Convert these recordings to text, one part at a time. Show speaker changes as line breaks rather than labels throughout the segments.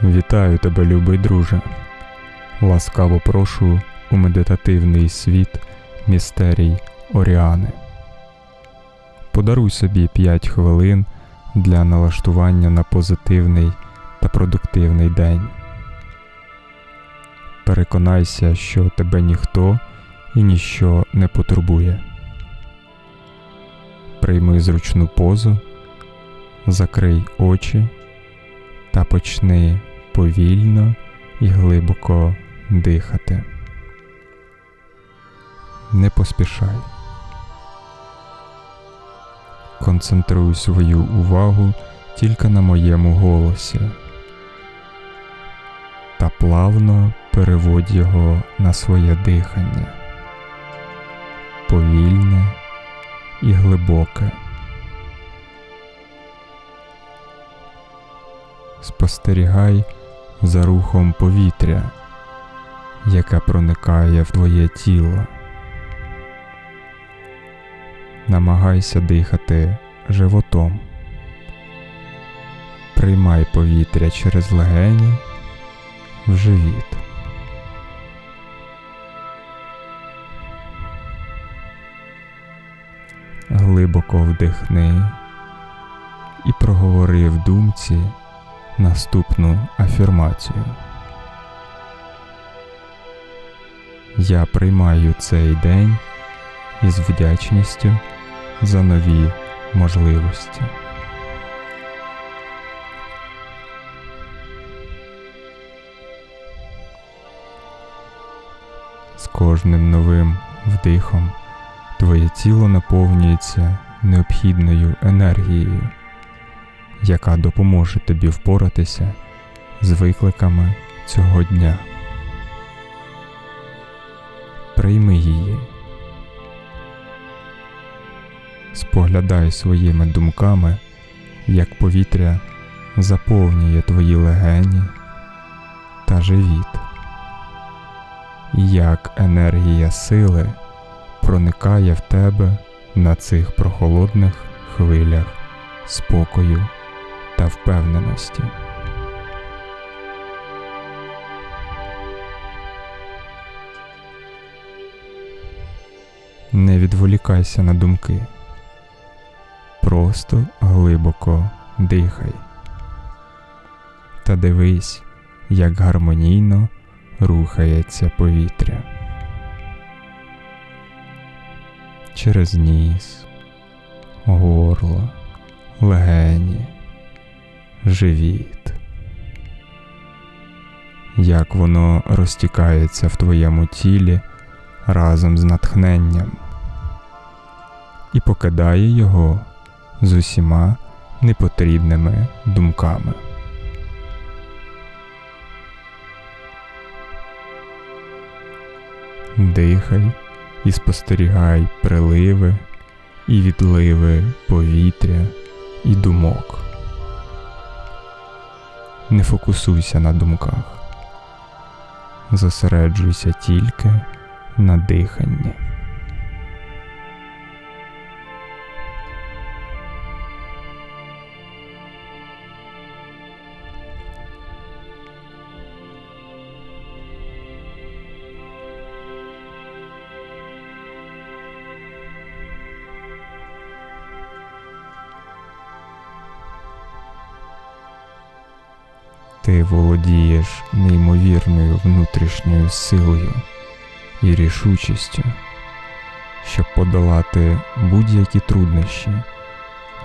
Вітаю тебе, любий друже. Ласкаво прошу у медитативний світ містерій Оріани. Подаруй собі 5 хвилин для налаштування на позитивний та продуктивний день. Переконайся, що тебе ніхто і ніщо не потурбує. Прийми зручну позу, закрий очі та почни повільно і глибоко дихати. Не поспішай. Концентруй свою увагу тільки на моєму голосі та плавно переводь його на своє дихання. Повільне і глибоке. Спостерігай за рухом повітря, яке проникає в твоє тіло. Намагайся дихати животом. Приймай повітря через легені в живіт. Глибоко вдихни і проговори в думці наступну афірмацію. Я приймаю цей день із вдячністю за нові можливості. З кожним новим вдихом твоє тіло наповнюється необхідною енергією, яка допоможе тобі впоратися з викликами цього дня. Прийми її. Споглядай своїми думками, як повітря заповнює твої легені та живіт, як енергія сили проникає в тебе на цих прохолодних хвилях спокою та впевненості. Не відволікайся на думки. Просто глибоко дихай. Та дивись, як гармонійно рухається повітря. Через ніс, горло, легені, живіт. Як воно розтікається в твоєму тілі разом з натхненням і покидає його з усіма непотрібними думками. Дихай і спостерігай приливи і відливи повітря і думок. Не фокусуйся на думках, зосереджуйся тільки на диханні. Ти володієш неймовірною внутрішньою силою і рішучістю, щоб подолати будь-які труднощі,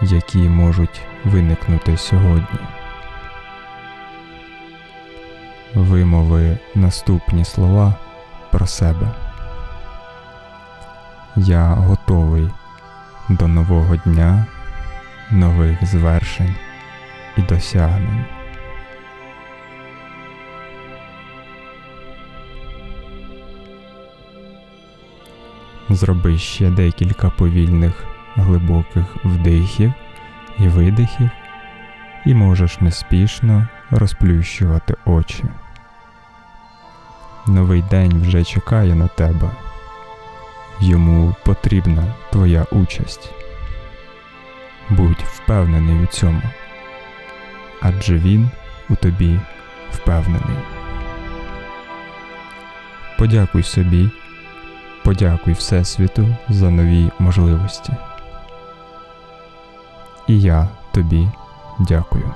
які можуть виникнути сьогодні. Вимови наступні слова про себе. Я готовий до нового дня, нових звершень і досягнень. Зроби ще декілька повільних глибоких вдихів і видихів, і можеш неспішно розплющувати очі. Новий день вже чекає на тебе. Йому потрібна твоя участь. Будь впевнений у цьому, адже він у тобі впевнений. Подякуй собі, подякуй Всесвіту за нові можливості. І я тобі дякую.